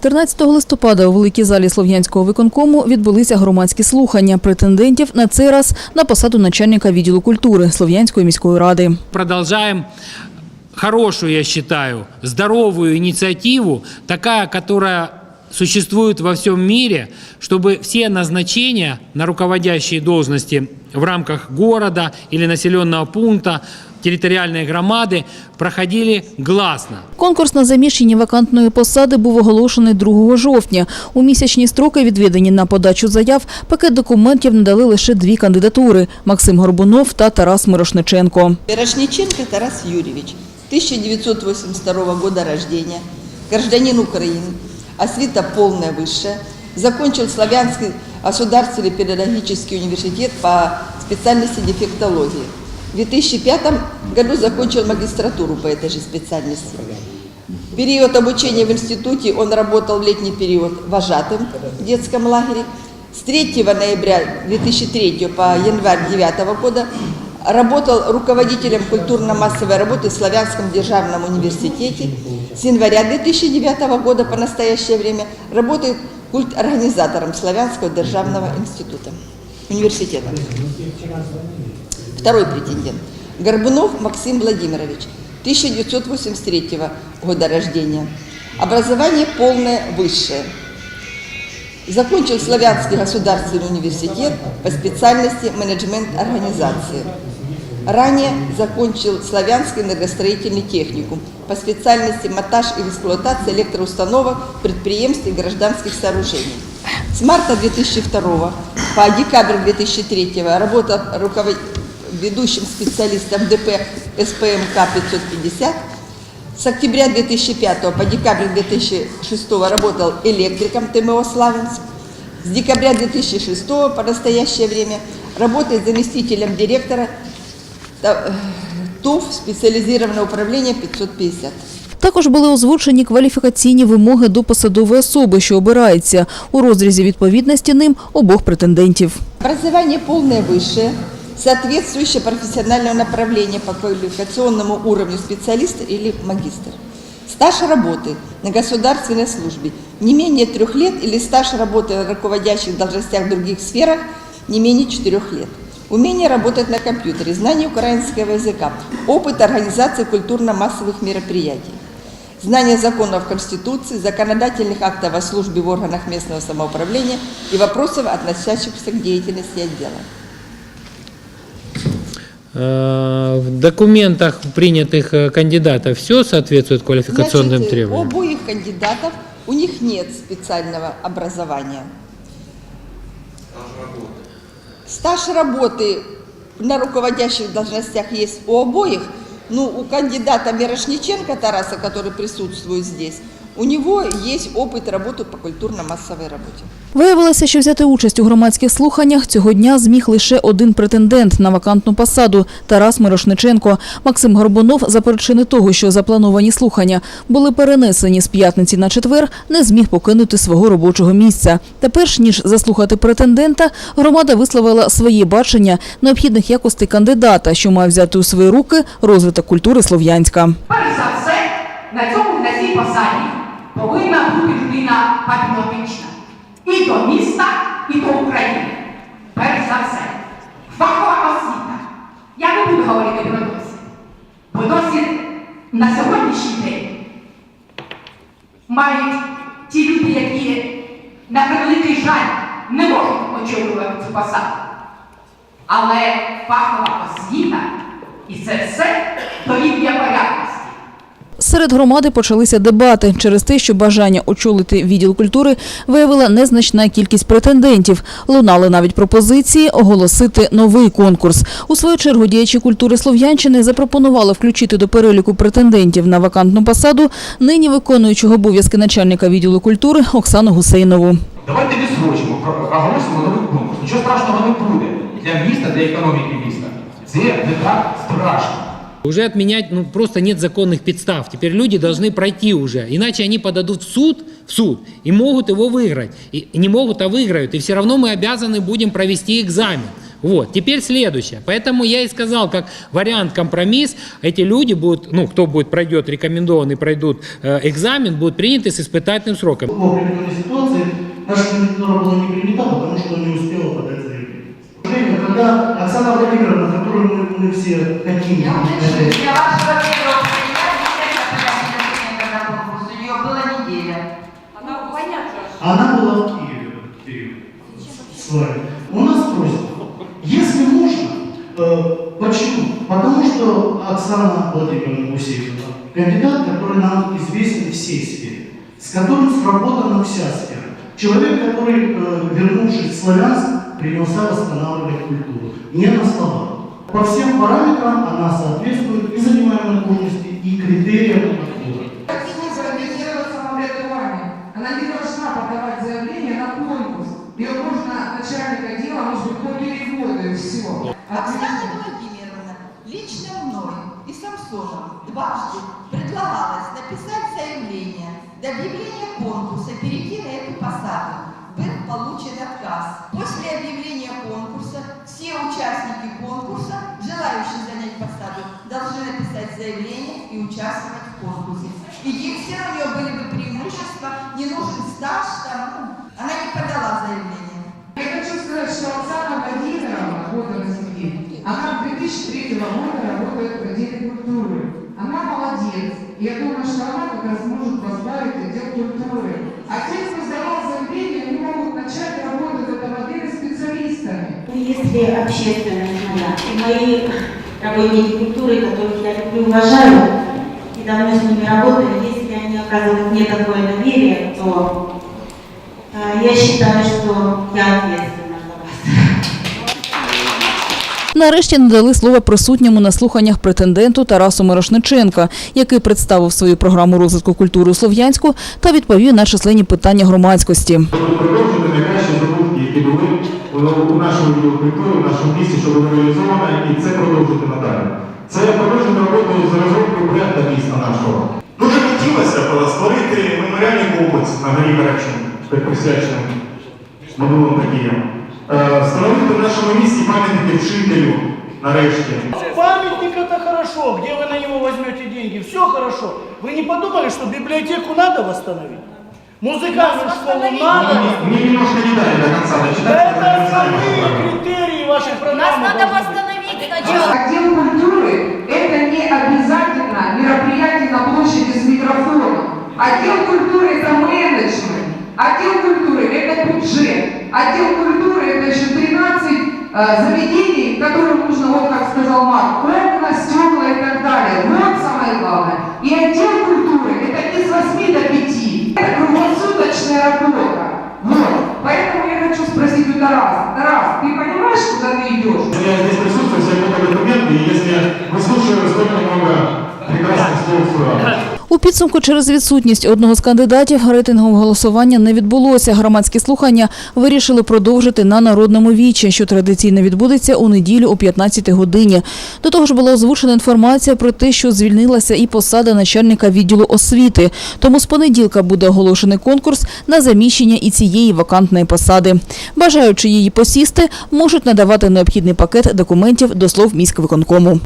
13 листопада у великій залі Слов'янського виконкому відбулися громадські слухання претендентів на цей раз на посаду начальника відділу культури Слов'янської міської ради. продолжаем хорошую, я считаю, здоровую инициативу, такая, которая существует во всем мире, чтобы все назначения на руководящие должности в рамках города или населенного пункта, территориальной громады проходили гласно. Конкурс на заміщення вакантної посади був оголошений 2 жовтня. У місячні строки, відведені на подачу заяв, пакет документів надали лише дві кандидатури – Максим Горбунов та Тарас Мирошниченко. Мирошниченко Тарас Юрьевич, 1982 года рождения, гражданин Украины, освита полная высшая, закончил Славянский государственный педагогический университет по специальности дефектологии. В 2005 году закончил магистратуру по этой же специальности. В период обучения в институте он работал в летний период вожатым в детском лагере. С 3 ноября 2003 по январь 2009 года работал руководителем культурно-массовой работы в Славянском державном университете. С января 2009 года по настоящее время работает культ-организатором Славянского державного института, университета. Второй претендент. Горбунов Максим Владимирович, 1983 года рождения. Образование полное высшее. Закончил Славянский государственный университет по специальности менеджмент организации. Ранее закончил Славянский энергостроительный техникум по специальности монтаж и эксплуатация электроустановок, предприемств и гражданских сооружений. С марта 2002 по декабрь 2003 работал руковод- ведущим специалистом ДП СПМК 550. С октября 2005 по декабрь 2006 работал электриком ТМО «Славянск». С декабря 2006 по настоящее время работает заместителем директора ТУФ специализированного управления 550. Також були озвучені кваліфікаційні вимоги до посадової особи, що обирається у розрізі відповідності ним обох претендентів. Образование полное высшее, соответствующее профессионального направления по квалификационному уровню специалист или магистр. Стаж работы на государственной службе не менее трех лет или стаж работы на руководящих должностях в других сферах не менее четырех лет. Умение работать на компьютере, знание украинского языка, опыт организации культурно-массовых мероприятий. Знание законов Конституции, законодательных актов о службе в органах местного самоуправления и вопросов, относящихся к деятельности отдела. Э, В документах принятых э, кандидатов все соответствует квалификационным Значит, У требованиям? обоих кандидатов у них нет специального образования. Стаж работы на руководящих должностях есть у обоих. Ну, у кандидата Мирошниченко Тараса, который присутствует здесь, у него есть опыт работы по культурно-массовой работе. Виявилося, що взяти участь у громадських слуханнях цього дня зміг лише один претендент на вакантну посаду – Тарас Мирошниченко. Максим Горбунов за причини того, що заплановані слухання були перенесені з п'ятниці на четвер, не зміг покинути свого робочого місця. Та перш ніж заслухати претендента, громада висловила своє бачення необхідних якостей кандидата, що має взяти у свої руки розвиток культури Слов'янська. Перш за все, на цьому на цій посаді повинна бути людина патріотична і до міста, і до України. Перш за все, фахова освіта. Я не буду говорити про досвід, бо досвід на сьогоднішній день мають ті люди, які на превеликий жаль не можуть очолювати цю посаду. Але фахова освіта і це все до рівня порядності. Серед громади почалися дебати через те, що бажання очолити відділ культури виявила незначна кількість претендентів. Лунали навіть пропозиції оголосити новий конкурс. У свою чергу діячі культури Слов'янщини запропонували включити до переліку претендентів на вакантну посаду нині виконуючого обов'язки начальника відділу культури Оксану Гусейнову. Давайте відсрочимо, оголосимо новий конкурс. Нічого страшного не буде для міста, для економіки міста. Це не так страшно. Уже отменять, ну просто нет законных подстав. Теперь люди должны пройти уже, иначе они подадут в суд, в суд и могут его выиграть. И, не могут, а выиграют. И все равно мы обязаны будем провести экзамен. Вот, теперь следующее. Поэтому я и сказал, как вариант компромисс, эти люди будут, ну, кто будет, пройдет рекомендованный, пройдут э, экзамен, будут приняты с испытательным сроком. В определенной ситуации наша кандидатура была не принята, потому что не успела подать сожалению, когда Оксана Владимировна, которую мы, мы все хотим, Я уточню, для вашего первого когда конкурс, у нее была неделя. Она понятно. она была в Киеве в этот период с вами. У нас просьба, если можно, э, почему? Потому что Оксана Владимировна Гусейкова кандидат, который нам известен всей сфере, с которым сработана вся сфера. Человек, который, э, вернувшись в Славянск, принялся восстанавливать культуру. Не на словах. По всем параметрам она соответствует и занимаемой должности, и критериям самообразование. Она не должна подавать заявление на конкурс. Ее можно начальник отдела, может быть, по переводу и все. Оксана Владимировна лично мной и Самсоном дважды предлагалось написать заявление до объявления конкурса посаду. Получен отказ. После объявления конкурса все участники конкурса, желающие занять посаду, должны написать заявление и участвовать в конкурсе. Единственное, у нее были бы преимущества, не нужен стаж, там, ну, она не подала заявление. Я хочу сказать, что Оксана Владимировна, вот она сидит, она с 2003 года работает в отделе культуры. Она молодец. И я думаю, что она как раз может возглавить общественность моя и мои работники культуры, которых я люблю и уважаю, и давно с ними работаю, если они оказывают мне такое доверие, то э, я считаю, что я ответственна за вас. Нарешті надали слово присутньому на слуханнях претенденту Тарасу Мирошниченка, який представив свою програму розвитку культури у Слов'янську та відповів на численні питання громадськості. продовжити найкращі здобутки, які були у нашому відділу культури, в нашому місті, що було реалізовано, і це продовжити надалі. Це продовжити роботу з розробкою бренда міста нашого. Дуже хотілося б створити меморіальний комплекс на горі Карачун, присвяченим минулим подіям. Е, Встановити в нашому місті пам'ятники вчителю, нарешті. Памятник это хорошо, где вы на него возьмете деньги, все хорошо. Вы не подумали, что библиотеку надо восстановить? Музыкальную школу надо? Мне, мне немножко не дали до конца дочитать, Отдел культуры – это менеджмент. Отдел культуры – это бюджет. Отдел культуры – это еще 13 э, заведений, которым нужно, вот как сказал Марк, окна, стекла и так далее. Вот самое главное. И отдел культуры – это не с 8 до 5. Это круглосуточная работа. Вот. Поэтому я хочу спросить у Тараса. Тарас, ты понимаешь, куда ты идешь? Я здесь присутствую, все документы, и если выслушаю У підсумку через відсутність одного з кандидатів рейтингового голосування не відбулося. Громадські слухання вирішили продовжити на народному вічі, що традиційно відбудеться у неділю о 15 годині. До того ж була озвучена інформація про те, що звільнилася і посада начальника відділу освіти. Тому з понеділка буде оголошений конкурс на заміщення і цієї вакантної посади. Бажаючи її посісти, можуть надавати необхідний пакет документів до слов міськвиконкому.